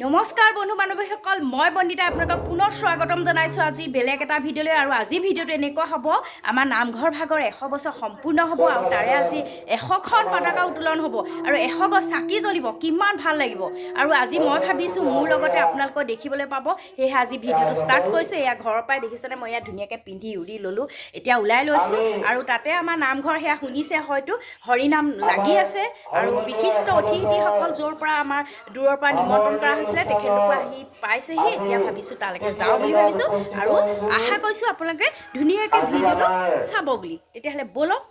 নমস্কাৰ বন্ধু বান্ধৱীসকল মই বন্দিতা আপোনালোকক পুনৰ স্বাগতম জনাইছোঁ আজি বেলেগ এটা ভিডিঅ'লৈ আৰু আজি ভিডিঅ'টো এনেকুৱা হ'ব আমাৰ নামঘৰ ভাগৰ এশ বছৰ সম্পূৰ্ণ হ'ব আৰু তাৰে আজি এশখন পতাকা উত্তোলন হ'ব আৰু এশ গছ চাকি জ্বলিব কিমান ভাল লাগিব। আৰু আজি মই ভাবিছোঁ মোৰ লগতে আপোনালোকে দেখিবলৈ পাব সেয়েহে আজি ভিডিঅ'টো ষ্টাৰ্ট কৰিছোঁ এয়া ঘৰৰ পৰাই দেখিছেনে মই ইয়াত ধুনীয়াকৈ পিন্ধি উৰি ল'লোঁ এতিয়া ওলাই লৈছোঁ আৰু তাতে আমাৰ নামঘৰ সেয়া শুনিছে হয়তো হৰিনাম লাগি আছে আৰু বিশিষ্ট অতিথিসকল য'ৰ পৰা আমাৰ দূৰৰ পৰা নিমন্ত্ৰণ কৰা হৈছিলে তেখেতলোকো আহি পাইছেহি এতিয়া ভাবিছোঁ তালৈকে যাওঁ বুলি ভাবিছোঁ আৰু আশা কৰিছোঁ আপোনালোকে ধুনীয়াকৈ ভিডিঅ'টো চাব বুলি তেতিয়াহ'লে ব'লক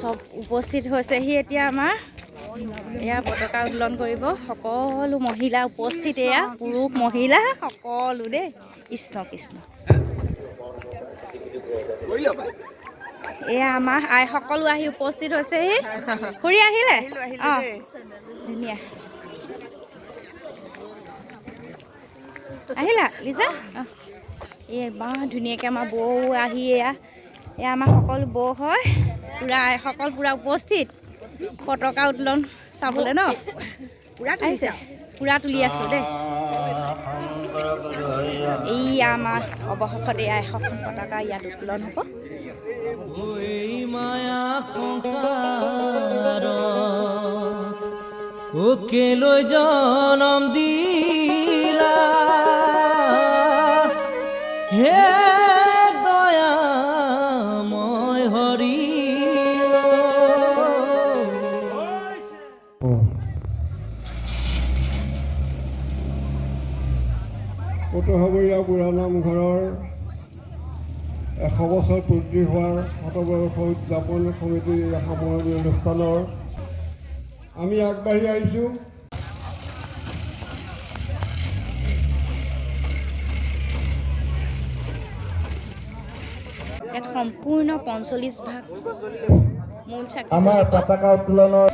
চব উপস্থিত হৈছেহি এতিয়া আমাৰ এয়া পতাকা উত্তোলন কৰিব সকলো মহিলা উপস্থিত এয়া পুৰুষ মহিলা সকলো দেই কৃষ্ণ কৃষ্ণ এয়া আমাৰ আই সকলো আহি উপস্থিত হৈছেহি। খুৰী আহিলে? অঁ। ধুনীয়া। আহিলা লিজা? অঁ। এই ইমান ধুনীয়াকৈ আমাৰ বৌ আহি এয়া এয়া আমাৰ সকলো বৌ হয়। পূৰা আইসকল পূৰা উপস্থিত। পতাকা উত্তোলন চাবলৈ ন? পূৰা তুলি আছোঁ দেই। এইয়া আমাৰ অৱশেষত এয়া এশখন পতাকা ইয়াত উত্তোলন হ'ব। ওকে লৈ জনম দিলা। হে উত্তৰসাগৰীয়া বুঢ়া নামঘৰৰ এশ বছৰ পূৰ্তি হোৱাৰ শতবৰ্ষ উদযাপন সমিতিৰ সামৰণি অনুষ্ঠানৰ আমি আগবাঢ়ি আহিছোঁ। ইয়াত সম্পূৰ্ণ পঞ্চল্লিছ ভাগ মূল আমাৰ পতাকা উত্তোলনৰ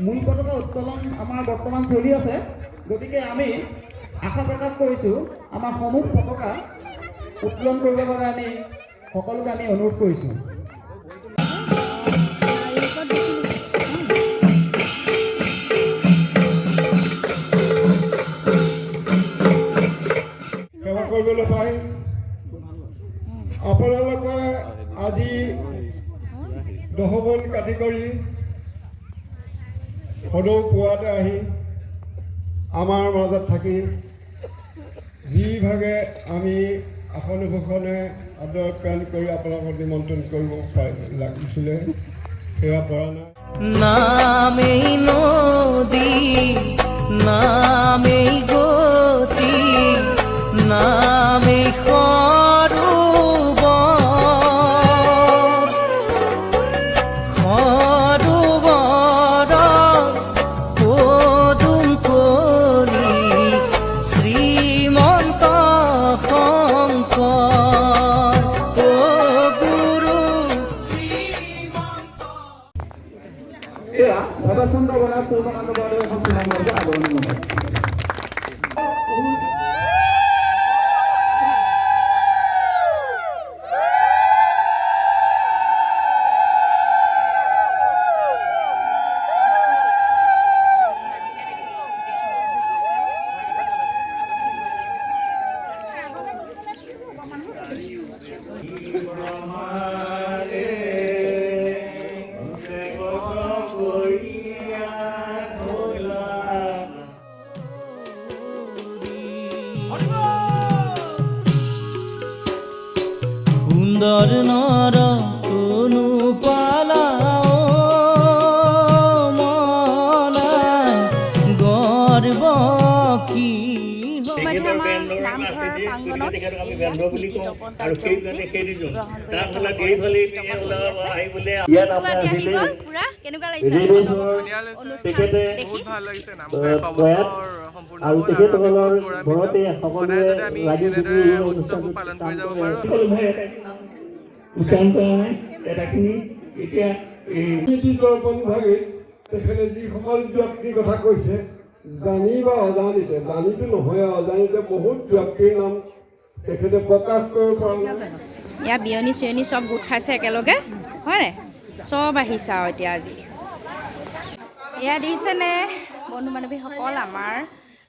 মূল পতাকা উত্তোলন আমাৰ বৰ্তমান চলি আছে। গতিকে আমি আশা প্ৰকাশ কৰিছোঁ, আমাৰ সমূহ পতাকা উত্তোলন কৰিবৰ আমি সকলোকে আমি অনুৰোধ কৰিছোঁ। সেৱা কৰিবলৈ আজি দহবন কাটি কৰি সদৌ পুৱাতে আহি আমাৰ মাজত থাকি যিভাগে আমি আসন ভূষণে আদৰ প্ৰেৰণ কৰি আপোনালোকক নিমন্ত্ৰণ কৰিব লাগিছিলে, সেয়া পৰা নাই। নামেই নদী, নামেই গতি Obrigado, সুন্দর নর তেখেতসকলৰ ঘৰতে সকলোৱে লাগি এই পালন কৰি যাব এটাখিনি এতিয়া তেখেতে যিসকল ব্যক্তিৰ কথা কৈছে জানি বা অজানিতে জানিতো নহয় অজানিতে বহুত ব্যক্তিৰ নাম তেখেতে প্ৰকাশ কৰিব পৰা ইয়াত বিয়নী চিয়নী চব গোট খাইছে একেলগে হয়নে চব আহিছে আৰু এতিয়া আজি। এয়া দেখিছেনে বন্ধু বান্ধৱীসকল আমাৰ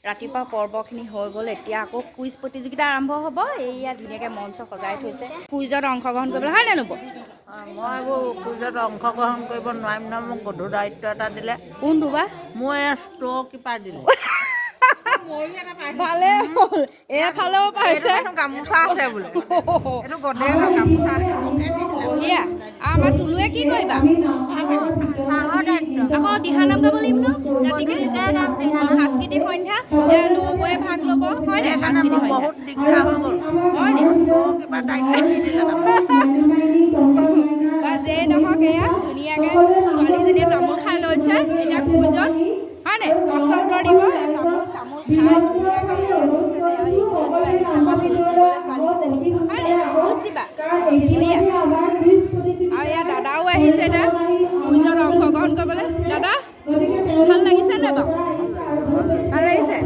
ৰাতিপুৱা পৰ্বখিনি হৈ গ'ল এতিয়া আকৌ কুইজ প্ৰতিযোগিতা আৰম্ভ হ'ব। এইয়া ধুনীয়াকৈ মঞ্চ সজাই থৈছে। কুইজত অংশগ্ৰহণ কৰিবলৈ হয় নে নব মই এইবোৰ কুইজত অংশগ্ৰহণ কৰিব নোৱাৰিম নহয় মোক গধুৰ দায়িত্ব এটা দিলে। কোনটো বা? মোৰ এই ষ্ট'ৰ কিপাৰ দিলে। ভালে হ'ল। এইফালেও পাইছে। গামোচা আছে বোলে। এইটো গধে গামোচা বঢ়িয়া আমাৰ টুলুৱে কি কৰিবা? আকৌ দিহানাম গাব লাগিব ন ৰাতিকে সাংস্কৃতিক সন্ধ্যা নবৌয়ে ভাগ ল'ব। হয় নাই সাংস্কৃতিক বহুত দিগদাৰ হৈ গ'ল। হয় দিলে তাৰমানে। বা যেই নহওক এয়া ধুনীয়াকৈ ছোৱালীজনীয়ে তামোল খাই লৈছে এতিয়া কুইজত। হয় নাই? প্ৰশ্ন উত্তৰ দিব। আৰু ইয়াৰ দাদাও আহিছে এতিয়া দুইজন অংশগ্ৰহণ কৰিবলৈ দাদা ভাল লাগিছে নাই বাৰু ভাল লাগিছে